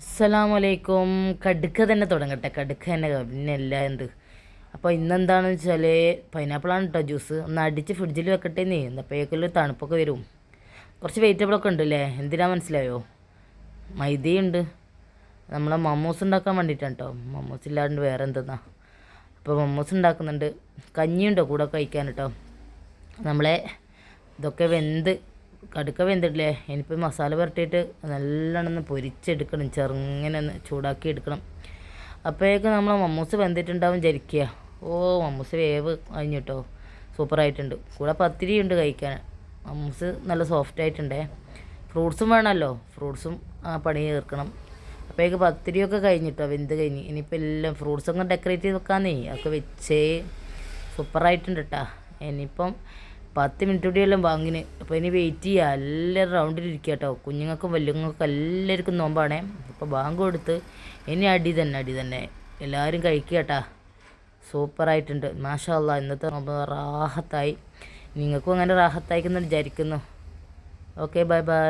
അസ്സലാമലൈക്കും. കടുക്ക തന്നെ തുടങ്ങട്ടെ. കടുക്ക തന്നെ പിന്നെ അല്ല എന്ത്. അപ്പോൾ ഇന്നെന്താണെന്ന് വെച്ചാൽ പൈനാപ്പിളാണ് കേട്ടോ ജ്യൂസ് ഒന്ന് അടിച്ച് ഫ്രിഡ്ജിൽ വെക്കട്ടെ നീ എന്നപ്പോഴേക്കുള്ള തണുപ്പൊക്കെ വരും. കുറച്ച് വെജിറ്റബിളൊക്കെ ഉണ്ട് അല്ലേ എന്തിനാ മനസ്സിലായോ? മൈദയുണ്ട്. നമ്മളെ മമ്മൂസ് ഉണ്ടാക്കാൻ വേണ്ടിയിട്ടാണ് കേട്ടോ മമ്മൂസ് ഇല്ലാണ്ട് വേറെ എന്തെന്നാ. അപ്പോൾ മമ്മൂസ് ഉണ്ടാക്കുന്നുണ്ട്. കഞ്ഞിയുണ്ടോ? കൂടെ കഴിക്കാൻ കേട്ടോ നമ്മളെ ഇതൊക്കെ വെന്ത് കടുക്ക വെന്തിട്ടില്ലേ? ഇനിയിപ്പോൾ മസാല പുരട്ടിയിട്ട് നല്ലോണം പൊരിച്ചെടുക്കണം. ചെറുങ്ങനെ ഒന്ന് ചൂടാക്കി എടുക്കണം. അപ്പോഴേക്ക് നമ്മൾ മമ്മൂസ് വെന്തിട്ടുണ്ടാവും ജരിക്കുക ഓ മമ്മൂസ് വേവ് കഴിഞ്ഞു കേട്ടോ സൂപ്പറായിട്ടുണ്ട്. കൂടെ പത്തിരി ഉണ്ട് കഴിക്കാൻ. മമ്മൂസ് നല്ല സോഫ്റ്റ് ആയിട്ടുണ്ടേ. ഫ്രൂട്ട്സും വേണമല്ലോ. ഫ്രൂട്ട്സും ആ പണി തീർക്കണം. അപ്പോഴേക്ക് പത്തിരിയൊക്കെ കഴിഞ്ഞിട്ടോ. വെന്ത് കഴിഞ്ഞ്. ഇനിയിപ്പോൾ എല്ലാം ഫ്രൂട്ട്സൊക്കെ ഡെക്കറേറ്റ് ചെയ്ത് വെക്കാന്നേ ഒക്കെ വെച്ചേ സൂപ്പറായിട്ടുണ്ട് കേട്ടോ ഇനിയിപ്പം പത്ത് മിനിറ്റ് കൂടിയെല്ലാം വാങ്ങിന്. അപ്പോൾ ഇനി വെയിറ്റ് ചെയ്യുക എല്ലാവരും റൗണ്ടിൽ ഇരിക്കുക കേട്ടോ കുഞ്ഞുങ്ങൾക്കും വലിയങ്ങൾക്കും എല്ലാവർക്കും നോമ്പാണ്. അപ്പോൾ ബാങ്ക് കൊടുത്ത്. ഇനി അടി തന്നെ അടി തന്നെ. എല്ലാവരും കഴിക്കുക കേട്ടാ സൂപ്പറായിട്ടുണ്ട് മാഷാല്ല ഇന്നത്തെ നോമ്പ് റാഹത്തായി. നിങ്ങൾക്കും അങ്ങനെ റാഹത്തായിക്കെന്ന് വിചാരിക്കുന്നു. Okay bye bye